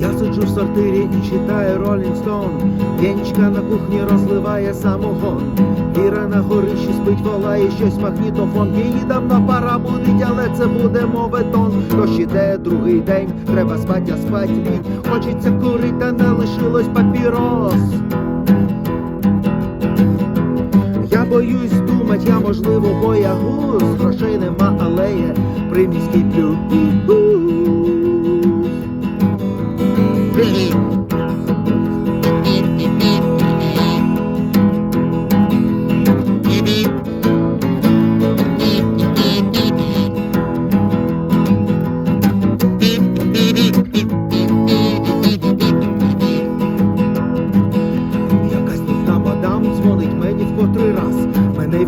Сиджу в сортирі і читаю Rolling Stone. Венчка на кухні розливає самогон. Віра на горищі спить, волає щось магнітофон Її давно пора будить, але це буде моветон. Дощ іде другий день, треба спать, а спать лінь Хочеться курить, та не лишилось папірос. Я боюсь думать, я можливо боягуз. Грошей нема, але є приміський плюс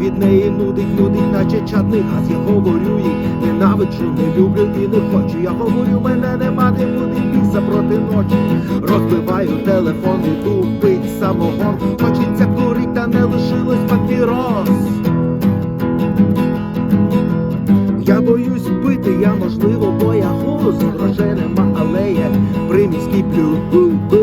від неї нудить, нудить, наче чадний газ. Я говорю їй, ненавиджу, не люблю і не хочу. Я говорю, мене нема, не буде біса проти ночі. Розбиваю телефон, іду пить самогон. Хочеться курить, та не лишилось папірос. Я боюсь пити, я можливо боягуз. Грошей нема, але є приміський плюс.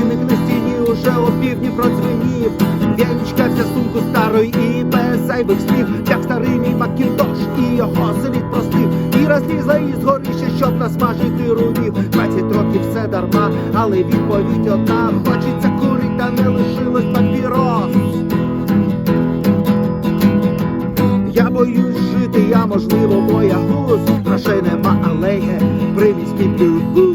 Годинник на стіні уже опівдні продзвенів В'янічка вся сумку старої і без зайвих слів. Як старий мій макінтош і його слід простив. І розлізла із горища, щоб насмажити рунів. 20 років все дарма, але відповідь одна. Хочеться курить, та не лишилось папірос. Я боюсь жити, я можливо боягуз Грошей нема, але є приміський плюс